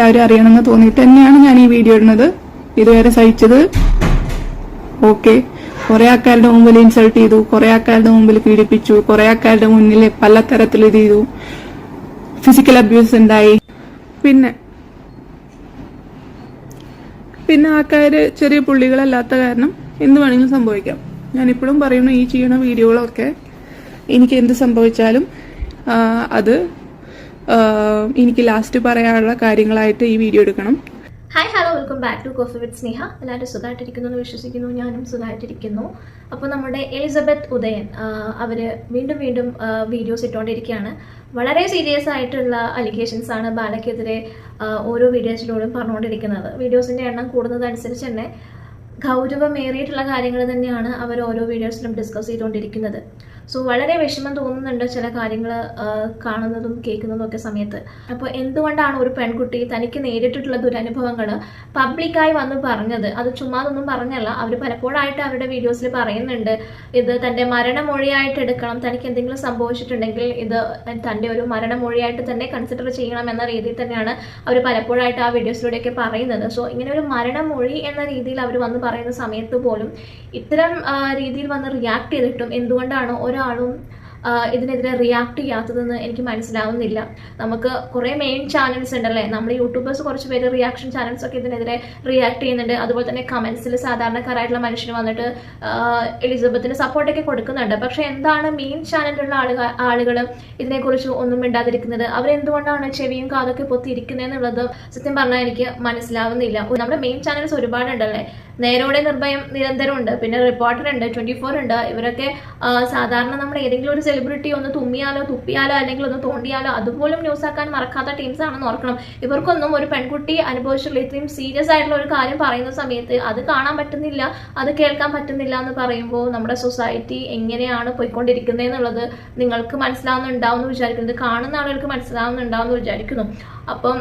എല്ലാവരും അറിയണമെന്ന് തോന്നിയിട്ട് തന്നെയാണ് ഞാൻ ഈ വീഡിയോ ഇടുന്നത്. ഇതുവരെ സഹിച്ചത്. ഓക്കെ കുറെ ആൾക്കാരുടെ മുമ്പിൽ ഇൻസൾട്ട് ചെയ്തു. കുറെ ആൾക്കാരുടെ മുമ്പിൽ പീഡിപ്പിച്ചു. കുറെ ആൾക്കാരുടെ മുന്നിൽ പല തരത്തിൽ ഇത് ചെയ്തു. ഫിസിക്കൽ അബ്യൂസ് ഉണ്ടായി. പിന്നെ പിന്നെ ആൾക്കാര് ചെറിയ പുള്ളികളല്ലാത്ത കാരണം എന്ത് വേണമെങ്കിലും സംഭവിക്കാം. ഞാനിപ്പോഴും പറയുന്നു ഈ ചെയ്യുന്ന വീഡിയോകളൊക്കെ എനിക്ക് എന്ത് സംഭവിച്ചാലും അത് എനിക്ക് ലാസ്റ്റ് പറയാനുള്ള കാര്യങ്ങളായിട്ട് ഈ വീഡിയോ എടുക്കണം. Hi hello welcome back to coffee with Sneha എല്ലാവരും സുഖമായിട്ടിരിക്കുന്നു എന്ന് വിശ്വസിക്കുന്നു. ഞാനും സുഖമായിട്ടിരിക്കുന്നു. അപ്പോൾ നമ്മുടെ എലിസബത്ത് ഉദയൻ അവർ വീണ്ടും വീണ്ടും വീഡിയോസ് ഇട്ടുകൊണ്ടിരിക്കുകയാണ് വളരെ സീരിയസ് ആയിട്ടുള്ള അലിഗേഷൻസ് ആണ് ബാലയ്ക്കെതിരെ ഓരോ വീഡിയോസിലൂടെയും പറഞ്ഞുകൊണ്ടിരിക്കുന്നത് വീഡിയോസിന്റെ എണ്ണം കൂടുന്നതനുസരിച്ച് തന്നെ ഗൗരവമേറിയിട്ടുള്ള കാര്യങ്ങൾ തന്നെയാണ് അവർ ഓരോ വീഡിയോസിലും ഡിസ്കസ് ചെയ്തുകൊണ്ടിരിക്കുന്നത് സോ വളരെ വിഷമം തോന്നുന്നുണ്ട് ചില കാര്യങ്ങൾ കാണുന്നതും കേൾക്കുന്നതും ഒക്കെ സമയത്ത്. അപ്പോൾ എന്തുകൊണ്ടാണ് ഒരു പെൺകുട്ടി തനിക്ക് നേരിട്ടിട്ടുള്ള ദുരനുഭവങ്ങൾ പബ്ലിക്കായി വന്ന് പറഞ്ഞത്? അത് ചുമ്മാതൊന്നും പറഞ്ഞല്ല. അവർ പലപ്പോഴായിട്ട് അവരുടെ വീഡിയോസിൽ പറയുന്നുണ്ട് ഇത് തന്റെ മരണമൊഴിയായിട്ട് എടുക്കണം തനിക്ക് എന്തെങ്കിലും സംഭവിച്ചിട്ടുണ്ടെങ്കിൽ ഇത് തന്റെ ഒരു മരണമൊഴിയായിട്ട് തന്നെ കൺസിഡർ ചെയ്യണം എന്ന രീതിയിൽ തന്നെയാണ് അവർ പലപ്പോഴായിട്ട് ആ വീഡിയോസിലൂടെയൊക്കെ പറയുന്നത്. സോ ഇങ്ങനെ ഒരു മരണമൊഴി എന്ന രീതിയിൽ അവർ വന്ന് പറയുന്ന സമയത്ത് പോലും ഇത്തരം രീതിയിൽ വന്ന് റിയാക്ട് ചെയ്തിട്ടും എന്തുകൊണ്ടാണ് ഒരാളും ആ, ഇതിനെതിരെ റിയാക്ട് ചെയ്യാത്തതെന്ന് എനിക്ക് മനസ്സിലാവുന്നില്ല. നമുക്ക് കുറേ മെയിൻ ചാനൽസ് ഉണ്ടല്ലേ? നമ്മൾ യൂട്യൂബേഴ്സ് കുറച്ച് പേര് റിയാക്ഷൻ ചാനൽസ് ഒക്കെ ഇതിനെതിരെ റിയാക്ട് ചെയ്യുന്നുണ്ട്. അതുപോലെ തന്നെ കമൻസിൽ സാധാരണക്കാരായിട്ടുള്ള മനുഷ്യർ വന്നിട്ട് എലിസബത്തിന് സപ്പോർട്ടൊക്കെ കൊടുക്കുന്നുണ്ട്. പക്ഷേ എന്താണ് മെയിൻ ചാനലിലുള്ള ആളുകൾ ആളുകൾ ഇതിനെക്കുറിച്ച് ഒന്നും മിണ്ടാതിരിക്കുന്നത്? അവരെന്തുകൊണ്ടാണ് ചെവിയും കാതൊക്കെ പൊത്തിയിരിക്കുന്നത് എന്നുള്ളത് സത്യം പറഞ്ഞാൽ എനിക്ക് മനസ്സിലാവുന്നില്ല. നമ്മുടെ മെയിൻ ചാനൽസ് ഒരുപാടുണ്ടല്ലേ? നേരോടെ നിർഭയം നിരന്തരമുണ്ട്. പിന്നെ റിപ്പോർട്ടർ ഉണ്ട് ട്വന്റി ഫോർ ഉണ്ട്. ഇവരൊക്കെ സാധാരണ നമ്മൾ ഏതെങ്കിലും ഒരു സെലിബ്രിറ്റി ഒന്ന് തുമ്മിയാലോ തുപ്പിയാലോ അല്ലെങ്കിൽ ഒന്ന് തോണ്ടിയാലോ അതുപോലും ന്യൂസ് ആക്കാൻ മറക്കാത്ത ടീംസ് ആണെന്ന് ഓർക്കണം. ഇവർക്കൊന്നും ഒരു പെൺകുട്ടി അനുഭവിച്ചിട്ടുള്ള ഇത്രയും സീരിയസ് ആയിട്ടുള്ള ഒരു കാര്യം പറയുന്ന സമയത്ത് അത് കാണാൻ പറ്റുന്നില്ല അത് കേൾക്കാൻ പറ്റുന്നില്ല എന്ന് പറയുമ്പോൾ നമ്മുടെ സൊസൈറ്റി എങ്ങനെയാണ് പോയിക്കൊണ്ടിരിക്കുന്നത് എന്നുള്ളത് നിങ്ങൾക്ക് മനസ്സിലാവുന്നുണ്ടാവും എന്ന് വിചാരിക്കുന്നത് കാണുന്ന ആളുകൾക്ക് മനസ്സിലാവുന്നുണ്ടാവും എന്ന് വിചാരിക്കുന്നു. അപ്പം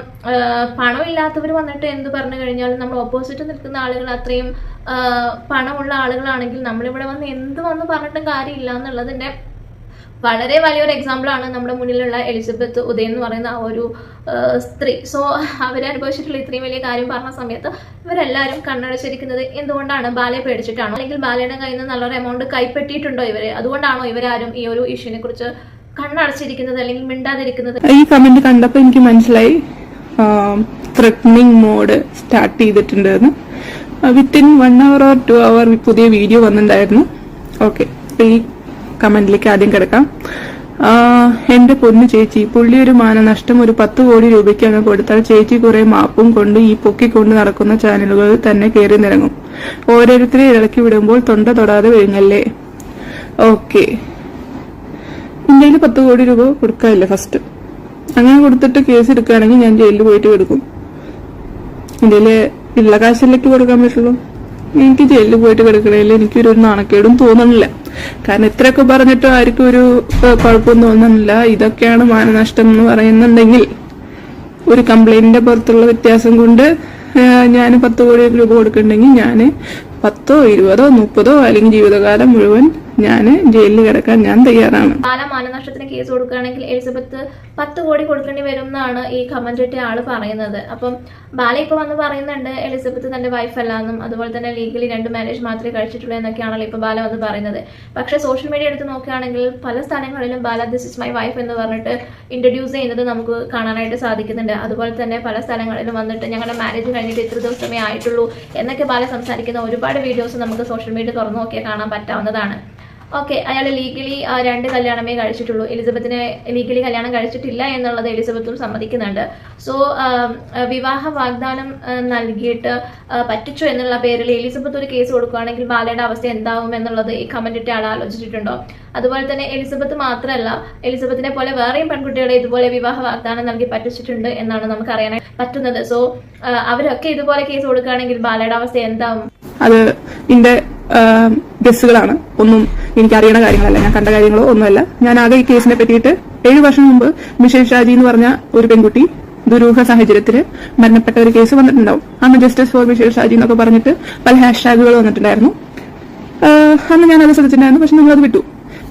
പണമില്ലാത്തവർ വന്നിട്ട് എന്ത് പറഞ്ഞു കഴിഞ്ഞാൽ നമ്മൾ ഓപ്പോസിറ്റ് നിൽക്കുന്ന ആളുകൾ അത്രയും പണമുള്ള ആളുകളാണെങ്കിൽ നമ്മളിവിടെ വന്ന് എന്ത് വന്ന് പറഞ്ഞിട്ടും കാര്യമില്ല എന്നുള്ളതിന്റെ വളരെ വലിയൊരു എക്സാമ്പിളാണ് നമ്മുടെ മുന്നിലുള്ള എലിസബത്ത് ഉദയൻ എന്ന് പറയുന്ന ആ ഒരു സ്ത്രീ. സോ അവരനുഭവിച്ചിട്ടുള്ള ഇത്രയും വലിയ കാര്യം പറഞ്ഞ സമയത്ത് ഇവരെല്ലാവരും കണ്ണടച്ചിരിക്കുന്നത് എന്തുകൊണ്ടാണ്? ബാലയെ പേടിച്ചിട്ടാണോ? അല്ലെങ്കിൽ ബാലയുടെ കയ്യിൽ നിന്ന് നല്ലൊരു എമൗണ്ട് കൈപ്പറ്റിയിട്ടുണ്ടോ ഇവരെ? അതുകൊണ്ടാണോ ഇവരാരും ഈ ഒരു ഇഷ്യൂനെ കുറിച്ച് കണ്ണടച്ചിരിക്കുന്നത് അല്ലെങ്കിൽ മിണ്ടാതിരിക്കുന്നത്? ഈ കമന്റ് കണ്ടപ്പോൾ എനിക്ക് മനസ്സിലായി. ത്രെറ്റനിങ് മോഡ് സ്റ്റാർട്ട് ചെയ്തിട്ടുണ്ട് എന്ന് within one hour or two hour പുതിയ വീഡിയോ വന്നിട്ടുണ്ടായിരുന്നു. ഓക്കെ കമന്റിലേക്ക് ആദ്യം കിടക്കാം. എന്റെ പൊന്നു ചേച്ചി പുള്ളി ഒരു മാനനഷ്ടം ഒരു പത്ത് കോടി രൂപയ്ക്ക് അങ്ങ് കൊടുത്താൽ ചേച്ചി കുറെ മാപ്പും കൊണ്ട് ഈ പൊക്കിക്കൊണ്ട് നടക്കുന്ന ചാനലുകൾ തന്നെ കയറി നിറങ്ങും ഓരോരുത്തരെ ഇളക്കി വിടുമ്പോൾ തൊണ്ട തൊടാതെ വരുന്നല്ലേ ഓക്കെ. ഇന്ത്യയിൽ പത്ത് കോടി രൂപ കൊടുക്കാനില്ല ഫസ്റ്റ്. അങ്ങനെ കൊടുത്തിട്ട് കേസ് എടുക്കുകയാണെങ്കിൽ ഞാൻ ജയിലിൽ പോയിട്ട് കൊടുക്കും ഇന്ത്യയിലെ ഉള്ള കാശിലേക്ക് കൊടുക്കാൻ പറ്റുള്ളൂ. എനിക്ക് ജയിലിൽ പോയിട്ട് കിടക്കണേൽ എനിക്കൊരു നാണക്കേടും തോന്നണില്ല. കാരണം ഇത്രയൊക്കെ പറഞ്ഞിട്ടും ആർക്കും ഒരു കുഴപ്പമൊന്നും തോന്നണില്ല. ഇതൊക്കെയാണ് മാനനഷ്ടം എന്ന് പറയുന്നുണ്ടെങ്കിൽ ഒരു കംപ്ലൈന്റിന്റെ പുറത്തുള്ള വ്യത്യാസം കൊണ്ട് ഞാൻ പത്ത് കോടി രൂപ കൊടുക്കണ്ടെങ്കിൽ ഞാൻ പത്തോ ഇരുപതോ മുപ്പതോ അല്ലെങ്കിൽ ജീവിതകാലം മുഴുവൻ ഞാൻ ജയിലിൽ കിടക്കാൻ ഞാൻ തയ്യാറാണ്. കേസ് കൊടുക്കുകയാണെങ്കിൽ എലിസബത്ത് പത്ത് കോടി കൊടുക്കേണ്ടി വരും എന്നാണ് ഈ കമന്റ് ഇട്ട ആൾ പറയുന്നത്. അപ്പം ബാല ഇപ്പൊ വന്ന് പറയുന്നുണ്ട് എലിസബത്ത് തന്റെ വൈഫ് അല്ലാന്നും അതുപോലെ തന്നെ ലീഗലി രണ്ട് മാരേജ് മാത്രമേ കഴിച്ചിട്ടുള്ളൂ എന്നൊക്കെയാണല്ലോ ഇപ്പോൾ ബാല വന്ന് പറയുന്നത്. പക്ഷേ സോഷ്യൽ മീഡിയ എടുത്ത് നോക്കുകയാണെങ്കിൽ പല സ്ഥലങ്ങളിലും Bala this is my wife എന്ന് പറഞ്ഞിട്ട് ഇൻട്രൊഡ്യൂസ് ചെയ്യുന്നത് നമുക്ക് കാണാനായിട്ട് സാധിക്കുന്നുണ്ട്. അതുപോലെ തന്നെ പല സ്ഥലങ്ങളിലും വന്നിട്ട് ഞങ്ങളുടെ മാരേജ് കഴിഞ്ഞിട്ട് ഇത്ര ദിവസമേ ആയിട്ടുള്ളൂ എന്നൊക്കെ ബാല സംസാരിക്കുന്ന ഒരുപാട് വീഡിയോസ് നമുക്ക് സോഷ്യൽ മീഡിയ തുറന്നു നോക്കിയാൽ കാണാൻ പറ്റാവുന്നതാണ്. ഓക്കെ അയാൾ ലീഗലി രണ്ട് കല്യാണമേ കഴിച്ചിട്ടുള്ളൂ. എലിസബത്തിനെ ലീഗലി കല്യാണം കഴിച്ചിട്ടില്ല എന്നുള്ളത് എലിസബത്തും സമ്മതിക്കുന്നുണ്ട്. സോ വിവാഹ വാഗ്ദാനം നൽകിയിട്ട് പറ്റിച്ചു എന്നുള്ള പേരിൽ എലിസബത്ത് ഒരു കേസ് കൊടുക്കുകയാണെങ്കിൽ ബാലയുടെ അവസ്ഥ എന്താവും എന്നുള്ളത് ഈ കമന്റിട്ട് ആൾ ആലോചിച്ചിട്ടുണ്ടോ? അതുപോലെ തന്നെ എലിസബത്ത് മാത്രമല്ല എലിസബത്തിനെ പോലെ വേറെയും പെൺകുട്ടികളെ ഇതുപോലെ വിവാഹ വാഗ്ദാനം നൽകി പറ്റിച്ചിട്ടുണ്ട് എന്നാണ് നമുക്ക് അറിയാനായി പറ്റുന്നത്. സോ അവരൊക്കെ ഇതുപോലെ കേസ് കൊടുക്കുകയാണെങ്കിൽ ബാലയുടെ അവസ്ഥ എന്താവും? അത് ഗസ്സുകളാണ് ഒന്നും എനിക്ക് അറിയണ കാര്യങ്ങളല്ല. ഞാൻ കണ്ട കാര്യങ്ങളോ ഒന്നുമല്ല. ഞാൻ ആകെ ഈ കേസിനെ പറ്റിയിട്ട് ഏഴു വർഷം മുമ്പ് മിഷേൽ ഷാജി എന്ന് പറഞ്ഞ ഒരു പെൺകുട്ടി ദുരൂഹ സാഹചര്യത്തിൽ മരണപ്പെട്ട ഒരു കേസ് വന്നിട്ടുണ്ടാവും. അന്ന് ജസ്റ്റിസ് ഫോർ മിഷേൽ ഷാജി എന്നൊക്കെ പറഞ്ഞിട്ട് പല ഹാഷ്ടാഗുകൾ വന്നിട്ടുണ്ടായിരുന്നു. അന്ന് ഞാൻ അത് ശ്രദ്ധിച്ചിട്ടുണ്ടായിരുന്നു. പക്ഷെ നമ്മളത് വിട്ടു.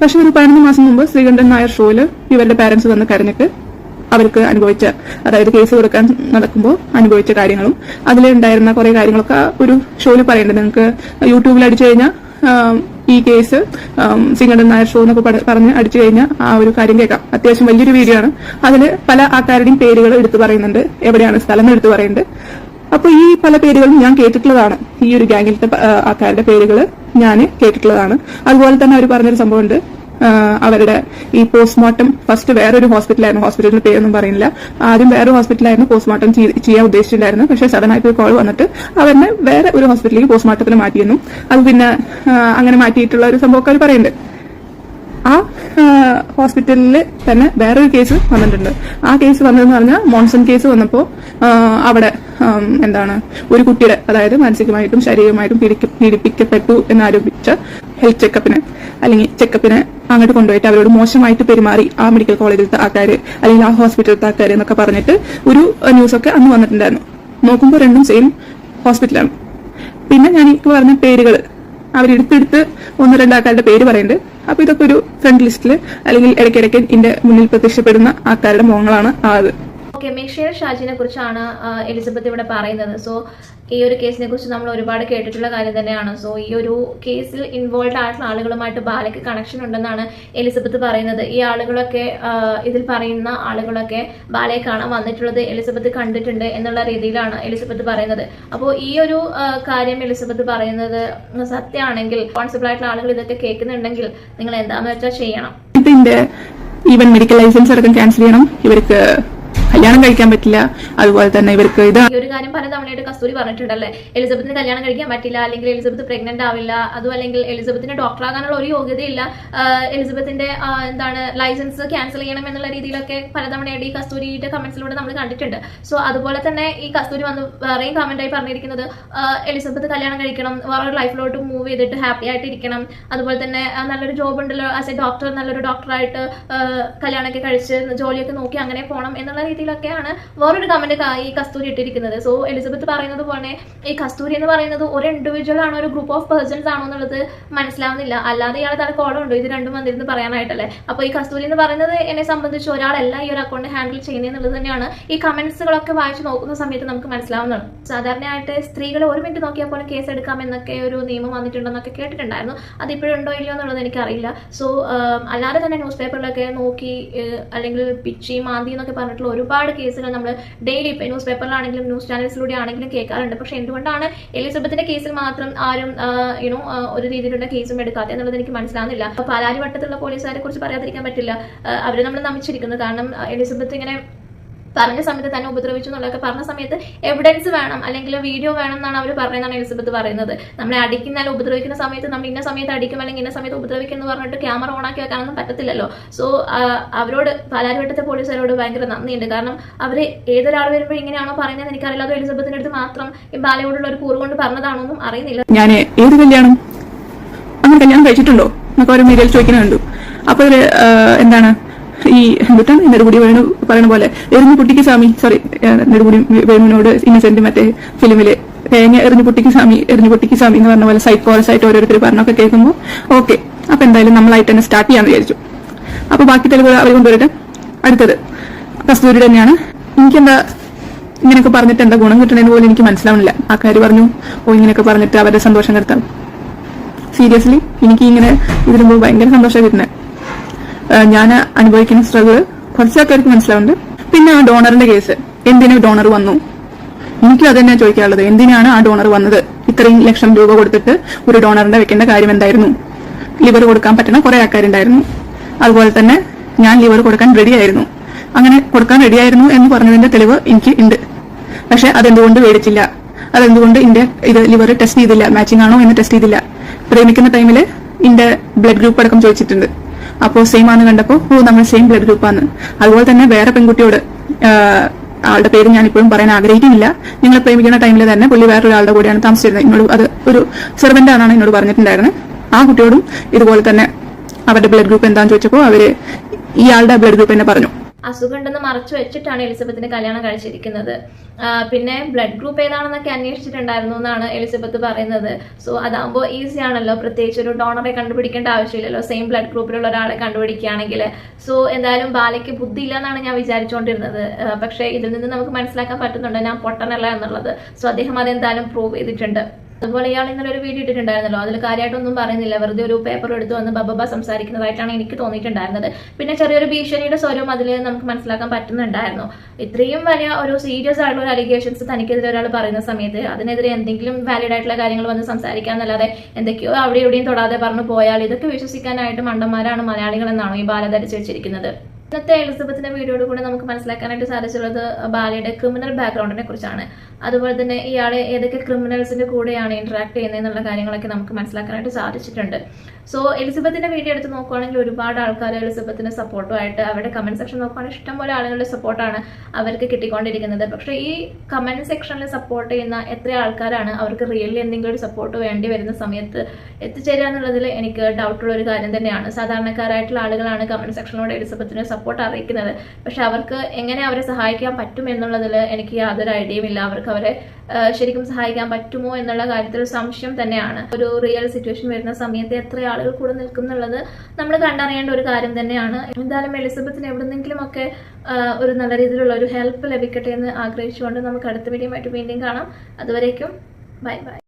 പക്ഷെ ഒരു പതിനൊന്ന് മാസം മുമ്പ് ശ്രീകണ്ഠൻ നായർ ഷോയിൽ ഇവരുടെ പാരന്റ്സ് വന്ന് കരഞ്ഞിട്ട് അവർക്ക് അനുഭവിച്ച അതായത് കേസ് കൊടുക്കാൻ നടക്കുമ്പോൾ അനുഭവിച്ച കാര്യങ്ങളും. അതിലുണ്ടായിരുന്ന കുറെ കാര്യങ്ങളൊക്കെ ഒരു ഷോയിൽ പറയുന്നുണ്ട് നിങ്ങൾക്ക് യൂട്യൂബിൽ അടിച്ചു കഴിഞ്ഞാൽ ഈ കേസ് സിംഗടൻ നായർ ഷോ എന്നൊക്കെ പറഞ്ഞ് അടിച്ചു കഴിഞ്ഞാൽ ആ ഒരു കാര്യം കേൾക്കാം. അത്യാവശ്യം വലിയൊരു വീഡിയോ ആണ്. അതിൽ പല ആൾക്കാരുടെയും പേരുകൾ എടുത്തു പറയുന്നുണ്ട്. എവിടെയാണ് സ്ഥലം എടുത്തു പറയുന്നുണ്ട്. അപ്പോൾ ഈ പല പേരുകളും ഞാൻ കേട്ടിട്ടുള്ളതാണ്. ഈ ഒരു ഗാങ്ങിലത്തെ ആൾക്കാരുടെ പേരുകൾ ഞാൻ കേട്ടിട്ടുള്ളതാണ്. അതുപോലെ തന്നെ അവർ പറഞ്ഞൊരു സംഭവമുണ്ട്. അവരുടെ ഈ പോസ്റ്റ്മോർട്ടം ഫസ്റ്റ് വേറൊരു ഹോസ്പിറ്റലായിരുന്നു ഹോസ്പിറ്റലിന്റെ പേരൊന്നും പറയുന്നില്ല. ആദ്യം വേറെ ഹോസ്പിറ്റലായിരുന്നു പോസ്റ്റ്മോർട്ടം ചെയ്യാൻ ഉദ്ദേശിച്ചിട്ടുണ്ടായിരുന്നു പക്ഷേ സഡൻ ആയിട്ട് കോൾ വന്നിട്ട് അവരെ വേറെ ഒരു ഹോസ്പിറ്റലിലേക്ക് പോസ്റ്റ്മോർട്ടത്തിന് മാറ്റിയിരുന്നു. അത് പിന്നെ അങ്ങനെ മാറ്റിയിട്ടുള്ള ഒരു സംഭവമൊക്കെ അവർ പറയുന്നുണ്ട്. ആ ഹോസ്പിറ്റലിൽ തന്നെ വേറൊരു കേസ് വന്നിട്ടുണ്ട്. ആ കേസ് വന്നതെന്ന് പറഞ്ഞാൽ മോൺസൺ കേസ് വന്നപ്പോൾ അവിടെ എന്താണ് ഒരു കുട്ടിയുടെ അതായത് മാനസികമായിട്ടും ശാരീരികമായിട്ടും പീഡിപ്പിക്കപ്പെട്ടു എന്നാരോപിച്ച ഹെൽത്ത് ചെക്കപ്പിന് അല്ലെങ്കിൽ ചെക്കപ്പിന് അങ്ങോട്ട് കൊണ്ടുപോയിട്ട് അവരോട് മോശമായിട്ട് പെരുമാറി ആ മെഡിക്കൽ കോളേജിലത്തെ ആൾക്കാർ അല്ലെങ്കിൽ ആ ഹോസ്പിറ്റലിലത്തെ ആൾക്കാർ എന്നൊക്കെ പറഞ്ഞിട്ട് ഒരു ന്യൂസൊക്കെ അന്ന് വന്നിട്ടുണ്ടായിരുന്നു. നോക്കുമ്പോൾ രണ്ടും സെയിം ഹോസ്പിറ്റലാണ് പിന്നെ ഞാൻ ഈ പറഞ്ഞ പേരുകൾ അവരെടുത്തെടുത്ത് ഒന്ന് രണ്ടാൾക്കാരുടെ പേര് പറയുന്നുണ്ട് അപ്പൊ ഇതൊക്കെ ഒരു ഫ്രണ്ട് ലിസ്റ്റിൽ അല്ലെങ്കിൽ ഇടയ്ക്കിടയ്ക്ക് എന്റെ മുന്നിൽ പ്രത്യക്ഷപ്പെടുന്ന ആൾക്കാരുടെ മുഖങ്ങളാണ് അത് ഓക്കെ മിഷേൽ ഷാജിനെ കുറിച്ചാണ് എലിസബത്ത് ഇവിടെ പറയുന്നത്. സോ ഈ ഒരു കേസിനെ കുറിച്ച് നമ്മൾ ഒരുപാട് കേട്ടിട്ടുള്ള കാര്യം തന്നെയാണ്. സോ ഈ ഒരു കേസിൽ ഇൻവോൾവ് ആയിട്ടുള്ള ആളുകളുമായിട്ട് ബാലയ്ക്ക് കണക്ഷൻ ഉണ്ടെന്നാണ് എലിസബത്ത് പറയുന്നത്. ഈ ആളുകളൊക്കെ ഇതിൽ പറയുന്ന ആളുകളൊക്കെ ബാലയെ കാണാൻ വന്നിട്ടുള്ളത് എലിസബത്ത് കണ്ടിട്ടുണ്ട് എന്നുള്ള രീതിയിലാണ് എലിസബത്ത് പറയുന്നത്. അപ്പോൾ ഈ ഒരു കാര്യം എലിസബത്ത് പറയുന്നത് സത്യമാണെങ്കിൽ റെസ്പോൺസിബിൾ ആയിട്ടുള്ള ആളുകൾ ഇതൊക്കെ കേൾക്കുന്നുണ്ടെങ്കിൽ നിങ്ങൾ എന്താണെന്ന് വെച്ചാൽ ചെയ്യണം. ഇതിന്റെ ഈവൻ മെഡിക്കൽ ലൈസൻസ് അടക്കം ക്യാൻസൽ ചെയ്യണം. ഇവർക്ക് കല്യാണം കഴിക്കാൻ പറ്റില്ല. അതുപോലെ തന്നെ ഇവർക്ക് ഇത് ഈ ഒരു കാര്യം പല തവണയായിട്ട് കസ്തൂരി പറഞ്ഞിട്ടുണ്ടല്ലേ? എലിസബത്തിന് കല്യാണം കഴിക്കാൻ പറ്റില്ല അല്ലെങ്കിൽ എലിസബത്ത് പ്രഗ്നന്റ് ആവില്ല അതും അല്ലെങ്കിൽ എലിസബത്തിന് ഡോക്ടർ ആകാനുള്ള ഒരു യോഗ്യതയില്ല എലിസബത്തിന്റെ എന്താണ് ലൈസൻസ് ക്യാൻസൽ ചെയ്യണം എന്നുള്ള രീതിയിലൊക്കെ പലതവണയായിട്ട് ഈ കസ്തൂരിയുടെ കമന്റ്സിലൂടെ നമ്മൾ കണ്ടിട്ടുണ്ട്. സോ അതുപോലെ തന്നെ ഈ കസ്തൂരി വന്ന് വേറെയും കമന്റായി പറഞ്ഞിരിക്കുന്നത് എലിസബത്ത് കല്യാണം കഴിക്കണം വേറൊരു ലൈഫിലോട്ട് മൂവ് ചെയ്തിട്ട് ഹാപ്പി ആയിട്ട് ഇരിക്കണം അതുപോലെ തന്നെ നല്ലൊരു ജോബ് ഉണ്ടല്ലോ ആസ് എ ഡോക്ടർ നല്ലൊരു ഡോക്ടറായിട്ട് കല്യാണമൊക്കെ കഴിച്ച് ജോലിയൊക്കെ നോക്കി അങ്ങനെ പോകണം എന്നുള്ള രീതിയിലൊക്കെയാണ് വേറൊരു കമന്റ് ഈ കസ്തൂരി ഇട്ടിരിക്കുന്നത്. സോ എലിസബത്ത് പറയുന്നത് പോലെ ഈ കസ്തൂരി എന്ന് പറയുന്നത് ഒരു ഇൻഡിവിജ്വൽ ആണോ ഒരു ഗ്രൂപ്പ് ഓഫ് പേഴ്സൺസ് ആണോ എന്നുള്ളത് മനസ്സിലാവുന്നില്ല. അല്ലാതെ ഇയാളെ തല ഉണ്ടോ? ഇത് രണ്ടും വന്നിരുന്ന് പറയാനായിട്ടല്ലേ? അപ്പോൾ ഈ കസ്തൂരി എന്ന് പറയുന്നത് എന്നെ സംബന്ധിച്ച് ഒരാളല്ല ഈ ഒരു അക്കൗണ്ട് ഹാൻഡിൽ ചെയ്യുന്നത് തന്നെയാണ് ഈ കമന്റ്സുകളൊക്കെ വായിച്ച് നോക്കുന്ന സമയത്ത് നമുക്ക് മനസ്സിലാവുന്നതാണ് സാധാരണയായിട്ട് സ്ത്രീകൾ ഒരു മിനിറ്റ് നോക്കിയാൽ പോലും കേസ് എടുക്കാം എന്നൊക്കെ ഒരു നിയമം വന്നിട്ടുണ്ടെന്നൊക്കെ കേട്ടിട്ടുണ്ടായിരുന്നു. അതിപ്പോഴുണ്ടോ ഇല്ലയോ എന്നുള്ളത് എനിക്കറിയില്ല. സോ അല്ലാതെ തന്നെ ന്യൂസ് പേപ്പറിലൊക്കെ നോക്കി അല്ലെങ്കിൽ പിച്ചി മാന്തി എന്നൊക്കെ പറഞ്ഞിട്ടുള്ള ഒരുപാട് കേസുകൾ നമ്മൾ ഡെയിലി ഇപ്പോൾ ന്യൂസ് പേപ്പറിലാണെങ്കിലും ന്യൂസ് ചാനൽസിലൂടെ ആണെങ്കിലും കേൾക്കാറുണ്ട്. പക്ഷെ എന്തുകൊണ്ടാണ് എലിസബത്തിന്റെ കേസിൽ മാത്രം ആരും യുനോ ഒരു രീതിയിലുള്ള കേസും എടുക്കാതെ എന്നുള്ളത് എനിക്ക് മനസ്സിലാകുന്നില്ല പാലാരിവട്ടത്തുള്ള പാലാരി പോലീസുകാരെ കുറിച്ച് പറയാതിരിക്കാൻ പറ്റില്ല. അവർ നമ്മൾ നമിച്ചിരിക്കുന്നത്. കാരണം എലിസബത്ത് ഇങ്ങനെ പറഞ്ഞ സമയത്ത് തന്നെ ഉപദ്രവിച്ചു എന്നുള്ളതൊക്കെ പറഞ്ഞ സമയത്ത് എവിഡൻസ് വേണം അല്ലെങ്കിൽ വീഡിയോ വേണം എന്നാണ് അവർ പറയുന്നതാണ് എലിസബത്ത് പറയുന്നത്. നമ്മളെ അടിക്കുന്ന ഉപദ്രവിക്കുന്ന സമയത്ത് നമ്മൾ ഇന്ന സമയത്ത് അടിക്കും അല്ലെങ്കിൽ ഇന്ന സമയത്ത് ഉപദ്രവിക്കും എന്ന് പറഞ്ഞിട്ട് ക്യാമറ ഓൺ ആക്കി വെക്കാനൊന്നും പറ്റത്തില്ലല്ലോ. സോ അവരോട് പാലാരിവട്ടത്തെ പോലീസുകാരോട് ഭയങ്കര നന്ദിയുണ്ട്. കാരണം അവർ ഏതൊരാൾ വരുമ്പോൾ ഇങ്ങനെയാണോ പറയുന്നത് എനിക്കറിയില്ല. അത് എലിസബത്തിന്റെ അടുത്ത് മാത്രം ഈ ബാലയോടുള്ള ഒരു കൂറ് കൊണ്ട് പറഞ്ഞതാണോന്നും അറിയുന്നില്ല. ഞാൻ ഏത് കല്യാണം? കല്യാണം കഴിച്ചിട്ടുണ്ടോ? എന്നൊക്കെ ഒരു മീഡിയയിൽ ചോദിക്കുന്നുണ്ട് അപ്പൊ എന്താണ്? ഈ എന്തുട്ടാണ് നെടുമുടി വേണു പറയുന്ന പോലെ. എറിഞ്ഞു കുട്ടിക്ക് സ്വാമി. സോറി നെടുമുടി വേണുവിനോട് ഇന്നസെന്റ് മറ്റേ ഫിലിമിൽ തേങ്ങ എറിഞ്ഞു കുട്ടിക്ക് സ്വാമി എറിഞ്ഞു കുട്ടിക്ക് സ്വാമി എന്ന് പറഞ്ഞ പോലെ സൈക്കോളജ് ആയിട്ട് ഓരോരുത്തർ പറഞ്ഞൊക്കെ കേൾക്കുമ്പോൾ ഓക്കെ അപ്പൊ എന്തായാലും നമ്മളായിട്ട് തന്നെ സ്റ്റാർട്ട് ചെയ്യാന്ന് വിചാരിച്ചു. അപ്പൊ ബാക്കി തെളിവുകൾ അവർ കൊണ്ടുവരട്ടെ? അടുത്തത്. കസ്തൂരി തന്നെയാണ്. എനിക്കെന്താ ഇങ്ങനെയൊക്കെ പറഞ്ഞിട്ട് എന്താ ഗുണം കിട്ടണേന്ന് പോലും എനിക്ക് മനസ്സിലാവുന്നില്ല. ആൾക്കാർ പറഞ്ഞു ഓ ഇങ്ങനെയൊക്കെ പറഞ്ഞിട്ട് അവരുടെ സന്തോഷം കെടുത്താം. സീരിയസ്ലി എനിക്ക് ഇങ്ങനെ ഇതിനുമ്പോൾ ഭയങ്കര സന്തോഷം കിട്ടുന്നത് ഞാൻ അനുഭവിക്കുന്ന സ്ട്രഗിൾ കുറച്ച് ആൾക്കാർക്ക് മനസ്സിലാവുന്നുണ്ട്. പിന്നെ ആ ഡോണറിന്റെ കേസ് എന്തിനു ഡോണർ വന്നു? എനിക്ക് അത് തന്നെ എന്തിനാണ് ആ ഡോണർ വന്നത്? ഇത്രയും ലക്ഷം രൂപ കൊടുത്തിട്ട് ഒരു ഡോണറിന്റെ വെക്കേണ്ട കാര്യം എന്തായിരുന്നു? ലിവർ കൊടുക്കാൻ പറ്റുന്ന കുറെ ആൾക്കാരുണ്ടായിരുന്നു. അതുപോലെ തന്നെ ഞാൻ ലിവർ കൊടുക്കാൻ റെഡി ആയിരുന്നു. അങ്ങനെ കൊടുക്കാൻ റെഡിയായിരുന്നു എന്ന് പറഞ്ഞതിന്റെ തെളിവ് എനിക്ക് ഉണ്ട്. പക്ഷെ അതെന്തുകൊണ്ട് മേടിച്ചില്ല? അതെന്തുകൊണ്ട് ഇന്റെ ഇത് ലിവർ ടെസ്റ്റ് ചെയ്തില്ല? മാച്ചിങ് ആണോ എന്ന് ടെസ്റ്റ് ചെയ്തില്ല? പ്രേമിക്കുന്ന ടൈമിൽ ഇന്റെ ബ്ലഡ് ഗ്രൂപ്പ് അടക്കം ചോദിച്ചിട്ടുണ്ട്. അപ്പോൾ സെയിം ആണെന്ന് കണ്ടപ്പോൾ ഓ നമ്മൾ സെയിം ബ്ലഡ് ഗ്രൂപ്പാണ് അതുപോലെ തന്നെ വേറെ പെൺകുട്ടിയോട് ആളുടെ പേര് ഞാൻ ഇപ്പോഴും പറയാൻ ആഗ്രഹിക്കുന്നില്ല. നിങ്ങൾ പ്രേമിക്കുന്ന ടൈമിൽ തന്നെ പുള്ളി വേറൊരാളുടെ കൂടെയാണ് താമസിച്ചിരുന്നത്. എന്നോട് അത് ഒരു സെർവന്റ് ആണെന്ന് എന്നോട് പറഞ്ഞിട്ടുണ്ടായിരുന്നത് ആ കുട്ടിയോടും ഇതുപോലെ തന്നെ അവരുടെ ബ്ലഡ് ഗ്രൂപ്പ് എന്താണെന്ന് ചോദിച്ചപ്പോൾ അവർ ഇയാളുടെ ബ്ലഡ് ഗ്രൂപ്പ് തന്നെ പറഞ്ഞു. അസുഖം ഉണ്ടെന്ന് മറച്ചു വെച്ചിട്ടാണ് എലിസബത്തിന് കല്യാണം കഴിച്ചിരിക്കുന്നത്. പിന്നെ ബ്ലഡ് ഗ്രൂപ്പ് ഏതാണെന്നൊക്കെ അന്വേഷിച്ചിട്ടുണ്ടായിരുന്നു എന്നാണ് എലിസബത്ത് പറയുന്നത്. സോ അതാകുമ്പോൾ ഈസി ആണല്ലോ. പ്രത്യേകിച്ച് ഒരു ഡോണറെ കണ്ടുപിടിക്കേണ്ട ആവശ്യമില്ലല്ലോ. സെയിം ബ്ലഡ് ഗ്രൂപ്പിലുള്ള ഒരാളെ കണ്ടുപിടിക്കുകയാണെങ്കിൽ. സോ എന്തായാലും ബാലയ്ക്ക് ബുദ്ധിയില്ല എന്നാണ് ഞാൻ വിചാരിച്ചുകൊണ്ടിരുന്നത് പക്ഷേ ഇതിൽ നിന്ന് നമുക്ക് മനസ്സിലാക്കാൻ പറ്റുന്നുണ്ട് ഞാൻ പൊട്ടനല്ല എന്നുള്ളത്. സോ അദ്ദേഹം അതെന്തായാലും പ്രൂവ് ചെയ്തിട്ടുണ്ട്. അതുപോലെ ഇയാൾ ഇന്നലെ ഒരു വീഡിയോ ഇട്ടിട്ടുണ്ടായിരുന്നല്ലോ. അതിൽ കാര്യമായിട്ടൊന്നും പറയുന്നില്ല. വെറുതെ ഒരു പേപ്പർ എടുത്ത് വന്ന് ബബബ സംസാരിക്കുന്നതായിട്ടാണ് എനിക്ക് തോന്നിയിട്ടുണ്ടായിരുന്നത്. പിന്നെ ചെറിയൊരു ഭീഷണിയുടെ സ്വരവും അതിൽ നമുക്ക് മനസ്സിലാക്കാൻ പറ്റുന്നുണ്ടായിരുന്നു. ഇത്രയും വലിയ ഒരു സീരിയസ് ആയിട്ടുള്ള ഒരു അലിഗേഷൻസ് തനിക്കെതിരെ ഒരാൾ പറയുന്ന സമയത്ത് അതിനെതിരെ എന്തെങ്കിലും വാലിഡ് ആയിട്ടുള്ള കാര്യങ്ങൾ വന്ന് സംസാരിക്കാന്നല്ലാതെ എന്തൊക്കെയോ അവിടെ എവിടെയും തൊടാതെ പറഞ്ഞു പോയാൽ ഇതൊക്കെ വിശ്വസിക്കാനായിട്ട് മണ്ടന്മാരാണ് മലയാളികൾ എന്നാണോ ഈ ബാലധരിച്ച് വെച്ചിരിക്കുന്നത്? ഇന്നത്തെ എലിസബത്തിന്റെ വീഡിയോ കൂടെ നമുക്ക് മനസ്സിലാക്കാനായിട്ട് സാധിച്ചുള്ളത് ബാലയുടെ ക്രിമിനൽ ബാക്ക്ഗ്രൗണ്ടിനെ കുറിച്ചാണ്. അതുപോലെ തന്നെ ഇയാളെ ഏതൊക്കെ ക്രിമിനൽസിന്റെ കൂടെയാണ് ഇന്ററാക്ട് ചെയ്യുന്നത് എന്നുള്ള കാര്യങ്ങളൊക്കെ നമുക്ക് മനസ്സിലാക്കാനായിട്ട് സാധിച്ചിട്ടുണ്ട്. സോ എലിസബത്തിന്റെ വീഡിയോ എടുത്ത് നോക്കുവാണെങ്കിൽ ഒരുപാട് ആൾക്കാർ എലിസബത്തിന് സപ്പോർട്ടുമായിട്ട് അവരുടെ കമന്റ് സെക്ഷൻ നോക്കുവാണെങ്കിൽ ഇഷ്ടംപോലെ ആളുകളുടെ സപ്പോർട്ടാണ് അവർക്ക് കിട്ടിക്കൊണ്ടിരിക്കുന്നത്. പക്ഷെ ഈ കമന്റ് സെക്ഷനിൽ സപ്പോർട്ട് ചെയ്യുന്ന എത്ര ആൾക്കാരാണ് അവർക്ക് റിയലി എന്തെങ്കിലും ഒരു സപ്പോർട്ട് വേണ്ടി വരുന്ന സമയത്ത് എത്തിച്ചേരുക എന്നുള്ളതിൽ എനിക്ക് ഡൗട്ടുള്ള ഒരു കാര്യം തന്നെയാണ്. സാധാരണക്കാരായിട്ടുള്ള ആളുകളാണ് കമന്റ് സെക്ഷനിലൂടെ എലിസബത്തിന് സപ്പോർട്ട് അറിയിക്കുന്നത്. പക്ഷെ അവർക്ക് എങ്ങനെ അവരെ സഹായിക്കാൻ പറ്റും എന്നുള്ളതിൽ എനിക്ക് യാതൊരു ഐഡിയയും ഇല്ല. അവർക്ക് അവരെ ശരിക്കും സഹായിക്കാൻ പറ്റുമോ എന്നുള്ള കാര്യത്തിൽ സംശയം തന്നെയാണ്. ഒരു റിയൽ സിറ്റുവേഷൻ വരുന്ന സമയത്ത് എത്ര ആളുകൾ കൂടെ നിൽക്കും എന്നുള്ളത് നമ്മൾ കണ്ടറിയേണ്ട ഒരു കാര്യം തന്നെയാണ്. എന്തായാലും എലിസബത്തിന് എവിടെന്നെങ്കിലും ഒക്കെ ഒരു നല്ല രീതിയിലുള്ള ഒരു ഹെൽപ്പ് ലഭിക്കട്ടെ എന്ന് ആഗ്രഹിച്ചുകൊണ്ട് നമുക്ക് അടുത്ത വീഡിയോ ആയിട്ട് വീണ്ടും കാണാം. അതുവരേക്കും ബൈ ബൈ.